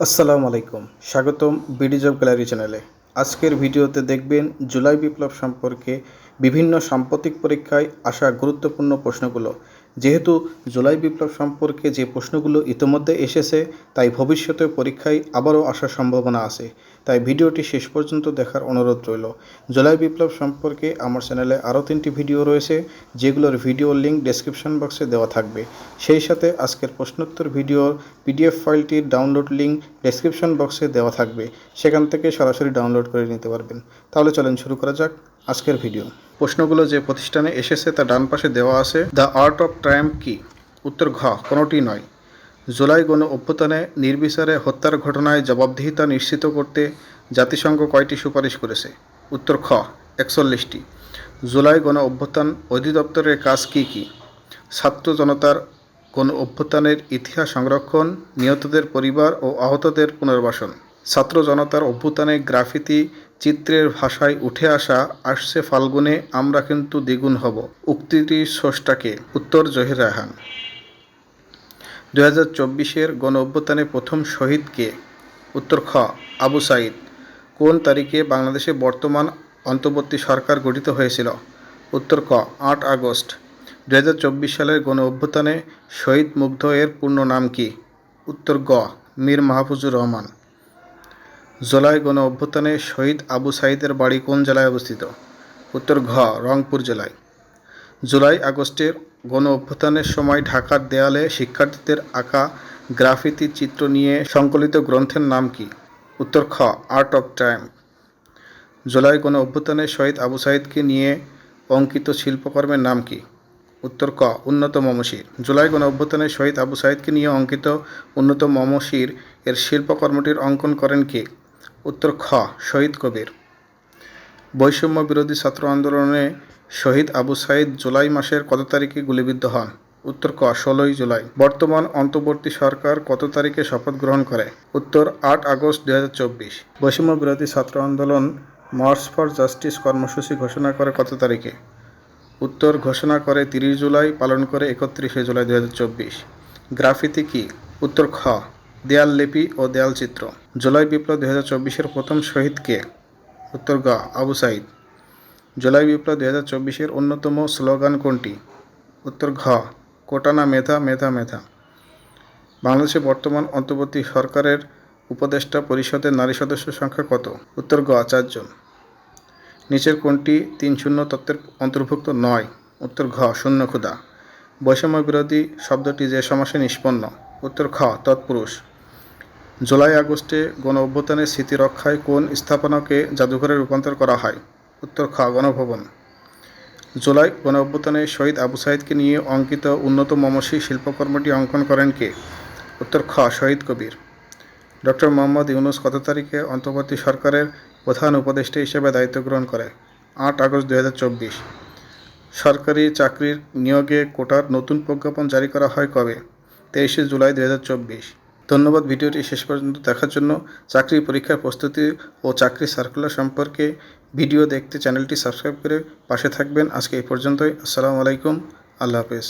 আসসালামু আলাইকুম। স্বাগতম বিডি জব গ্যালারি চ্যানেলে। আজকের ভিডিওতে দেখবেন জুলাই বিপ্লব সম্পর্কে বিভিন্ন সাম্প্রতিক পরীক্ষায় আসা গুরুত্বপূর্ণ প্রশ্নগুলো। যেহেতু জুলাই বিপ্লব সম্পর্কে যে প্রশ্নগুলো ইতোমধ্যে এসেছে, তাই ভবিষ্যতে পরীক্ষায় আবারও আসার সম্ভাবনা আছে। তাই ভিডিওটি শেষ পর্যন্ত দেখার অনুরোধ রইল। জুলাই বিপ্লব সম্পর্কে আমার চ্যানেলে আরও তিনটি ভিডিও রয়েছে, যেগুলোর ভিডিও লিঙ্ক ডেসক্রিপশন বক্সে দেওয়া থাকবে। সেই সাথে আজকের প্রশ্নোত্তর ভিডিওর পিডিএফ ফাইলটির ডাউনলোড লিঙ্ক ডেসক্রিপশন বক্সে দেওয়া থাকবে। সেখান থেকে সরাসরি ডাউনলোড করে নিতে পারবেন। তাহলে চলেন শুরু করা যাক। আজকের ভিডিও। প্রশ্নগুলো যে প্রতিষ্ঠানে এসেছে তা ডান পাশে দেওয়া আছে, দ্য আর্ট অফ ট্রায়াম্প কি? উত্তর ঘ, কোনোটি নয়। জুলাই গণ অভ্যুত্থানে নির্বিচারে হত্যার ঘটনায় জবাবদিহিতা নিশ্চিত করতে জাতিসংঘ কয়টি সুপারিশ করেছে? উত্তর খ, একচল্লিশটি। জুলাই গণ অভ্যুত্থান অধিদপ্তরের কাজ কী কী? ছাত্র জনতার গণ অভ্যুত্থানের ইতিহাস সংরক্ষণ, নিহতদের পরিবার ও আহতদের পুনর্বাসন। ছাত্র জনতার অভ্যুত্থানে গ্রাফিতি চিত্রের ভাষায় উঠে আসা, আসছে ফাল্গুনে, আমরা কিন্তু দ্বিগুণ হব। উক্তিটি স্রষ্টাকে, উত্তর জহির রাহান দু হাজার চব্বিশের গণ অভ্যুত্থানে প্রথম শহীদ কে উত্তর খ, আবু সাইদ কোন তারিখে বাংলাদেশে বর্তমান অন্তর্বর্তী সরকার গঠিত হয়েছিল? উত্তর ক, আট আগস্ট। দু হাজার চব্বিশ সালের গণ অভ্যুত্থানে শহীদ মুগ্ধ এর পূর্ণ নাম কি? উত্তর গ, মীর মাহফুজুর রহমান। জুলাই গণ অভ্যুত্থানে শহীদ আবু সাইদের বাড়ি কোন জেলায় অবস্থিত? উত্তর ঘ, রংপুর জেলায়। জুলাই আগস্টের গণ অভ্যুত্থানের সময় ঢাকার দেয়ালে শিক্ষার্থীদের আঁকা গ্রাফিতি চিত্র নিয়ে সংকলিত গ্রন্থের নাম কি? উত্তর খ, আর্ট অফ টাইম। জুলাই গণ অভ্যুত্থানে শহীদ আবু সাইদকে নিয়ে অঙ্কিত শিল্পকর্মের নাম কি? উত্তর ক, উন্নত মমশির। জুলাই গণ অভ্যুত্থানে শহীদ আবু সাইদকে নিয়ে অঙ্কিত উন্নত মমশির এর শিল্পকর্মটির অঙ্কন করেন কে? উত্তর খ, শহীদ কবির। বৈষম্য বিরোধী ছাত্র আন্দোলনে শহীদ আবু সাইদ জুলাই মাসের কত তারিখে গুলিবিদ্ধ হন? উত্তর ক, ষোলোই জুলাই। বর্তমান অন্তর্বর্তী সরকার কত তারিখে শপথ গ্রহণ করে? উত্তর, আট আগস্ট দুই হাজার চব্বিশ। বৈষম্য বিরোধী ছাত্র আন্দোলন মার্চ ফর জাস্টিস কর্মসূচি ঘোষণা করে কত তারিখে? উত্তর, ঘোষণা করে তিরিশ জুলাই, পালন করে একত্রিশে জুলাই দু হাজার চব্বিশ। গ্রাফিতি কি? উত্তর খ, দেয়াল লিপি ও দেয়াল চিত্র। জুলাই বিপ্লব দু হাজার চব্বিশের প্রথম শহীদ কে উত্তর গ আবু সাইদ। জুলাই বিপ্লব দু হাজার চব্বিশের অন্যতম স্লোগান কোনটি? উত্তর ঘ কোটানা মেধা মেধা মেধা। বাংলাদেশে বর্তমান অন্তর্বর্তী সরকারের উপদেষ্টা পরিষদের নারী সদস্য সংখ্যা কত? উত্তর গ চারজন নিচের কোনটি? তিন শূন্য তত্ত্বের অন্তর্ভুক্ত নয়। উত্তর ঘ শূন্য ক্ষুদা বৈষম্য বিরোধী শব্দটি যে সমাসে নিষ্পন্ন। উত্তর খ তৎপুরুষ। জুলাই আগস্টে গণ অভ্যুত্থানের স্মৃতি রক্ষায় কোন স্থাপনাকে জাদুঘরে রূপান্তর করা হয়? উত্তর খ, গণভবন। জুলাই গণ অভ্যুত্থানে শহীদ আবু সাইদকে নিয়ে অঙ্কিত উন্নত মমসী শিল্পকর্মটি অঙ্কন করেন কে? উত্তর খ, শহীদ কবির। ডক্টর মোহাম্মদ ইউনুস কত তারিখে অন্তর্বর্তী সরকারের প্রধান উপদেষ্টা হিসেবে দায়িত্ব গ্রহণ করে? আট আগস্ট দু হাজার চব্বিশ। সরকারি চাকরির নিয়োগে কোটার নতুন প্রজ্ঞাপন জারি করা হয় কবে? তেইশে জুলাই দু হাজার চব্বিশ। ধন্যবাদ ভিডিওটি শেষ পর্যন্ত দেখার জন্য। চাকরি পরীক্ষার প্রস্তুতি ও চাকরি সার্কুলার সম্পর্কে ভিডিও দেখতে চ্যানেলটি সাবস্ক্রাইব করে পাশে থাকবেন। আজকে এই পর্যন্তই। আসসালামু আলাইকুম। আল্লাহ হাফেজ।